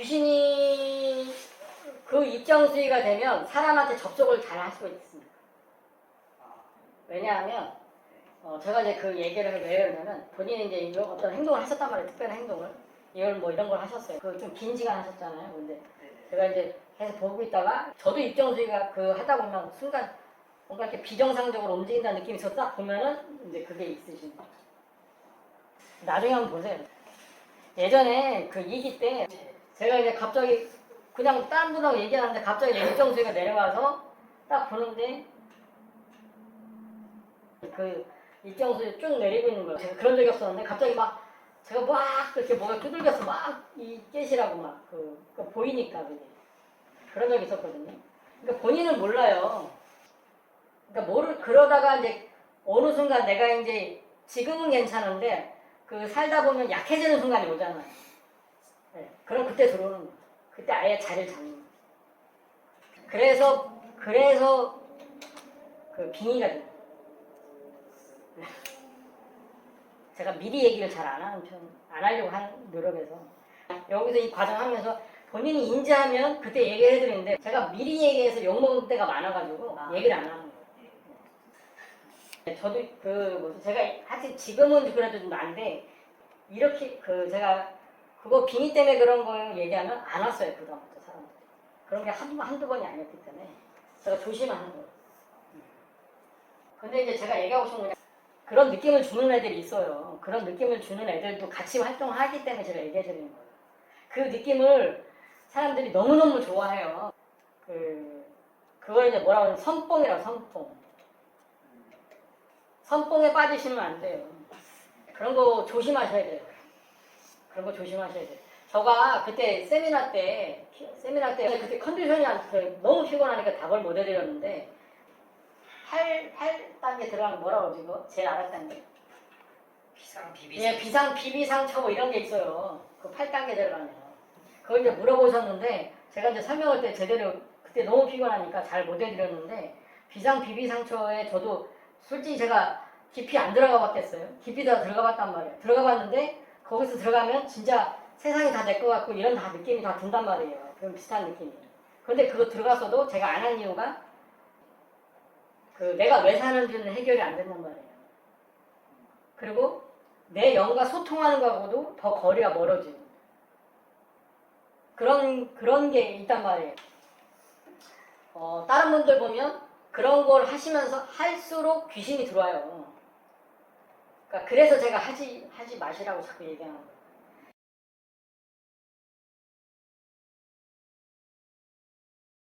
귀신이 그 입장 수위가 되면 사람한테 접속을 잘 할 수가 있습니다. 왜냐하면 어, 제가 이제 그 얘기를 왜 하냐면 본인이 이제 어떤 행동을 하셨단 말이에요. 특별한 행동을. 이걸 뭐 이런 걸 하셨어요. 그 좀 긴 시간 하셨잖아요. 근데 제가 이제 계속 보고 있다가 저도 입정수위가 그 하다 보면 순간 뭔가 이렇게 비정상적으로 움직인다는 느낌이 있었다 보면은 이제 그게 있으신 거예요. 나중에 한번 보세요. 예전에 그 2기 때 제가 이제 갑자기 그냥 다른 분하고 얘기하는데 갑자기 입정수위가 내려와서 딱 보는데 그 입정수위 쭉 내리고 있는 거예요. 제가 그런 적이 없었는데 갑자기 막 제가 막 그렇게 뭐가 두들겨서 막 이 깨시라고 막 그, 그 보이니까 그게 그런 적이 있었거든요. 그러니까 본인은 몰라요. 그러니까 모를 그러다가 이제 어느 순간 내가 이제 지금은 괜찮은데 그 살다 보면 약해지는 순간이 오잖아요. 네, 그럼 그때 들어오는 거예요. 그때 아예 자리를 잡는 거예요. 그래서 그래서 그 빙의가 돼요. 네. 제가 미리 얘기를 잘 안 하는 편, 안 하려고 하는 노력에서 여기서 이 과정 하면서 본인이 인지하면 그때 얘기를 해드리는데 제가 미리 얘기해서 욕먹을 때가 많아가지고 얘기를 안 하는 거예요. 네, 저도 그 제가 사실 지금은 그래도 좀 나은데 이렇게 그 제가 그거 빙의 때문에 그런 거 얘기하면 안 왔어요 그다음부터 사람들이 그런 게 한두, 한두 번이 아니었기 때문에 제가 조심하는 거예요. 근데 이제 제가 얘기하고 싶은 건 그런 느낌을 주는 애들이 있어요. 그런 느낌을 주는 애들도 같이 활동하기 때문에 제가 얘기해 드리는 거예요. 그 느낌을 사람들이 너무너무 좋아해요. 그, 그걸 이제 뭐라고 하면 선뽕이라고 선뽕. 선뽕에 빠지시면 안 돼요. 그런 거 조심하셔야 돼요. 그런 거 조심하셔야 돼요. 저가 그때 세미나 때, 세미나 때 그때 컨디션이 안, 그 너무 피곤하니까 답을 못 해드렸는데 8, 8단계 들어가면 뭐라고 그러지? 제일 알았다는 게. 비상 비비 예, 비상, 비비상처 뭐 이런 게 있어요. 그 8단계 들어가면. 그걸 이제 물어보셨는데, 제가 이제 설명할 때 제대로, 그때 너무 피곤하니까 잘 못 해드렸는데, 비상, 비비상처에 저도 솔직히 제가 깊이 안 들어가 봤겠어요. 깊이 다 들어가 봤단 말이에요. 들어가 봤는데, 거기서 들어가면 진짜 세상이 다 내 것 같고 이런 다 느낌이 다 든단 말이에요. 그런 비슷한 느낌이. 근데 그거 들어갔어도 제가 안 한 이유가, 그 내가 왜 사는지는 해결이 안 된단 말이에요. 그리고 내 영과 소통하는 거하고도 더 거리가 멀어지고 그런 그런 게 있단 말이에요. 어, 다른 분들 보면 그런 걸 하시면서 할수록 귀신이 들어와요. 그러니까 그래서 제가 하지 하지 마시라고 자꾸 얘기하는 거예요.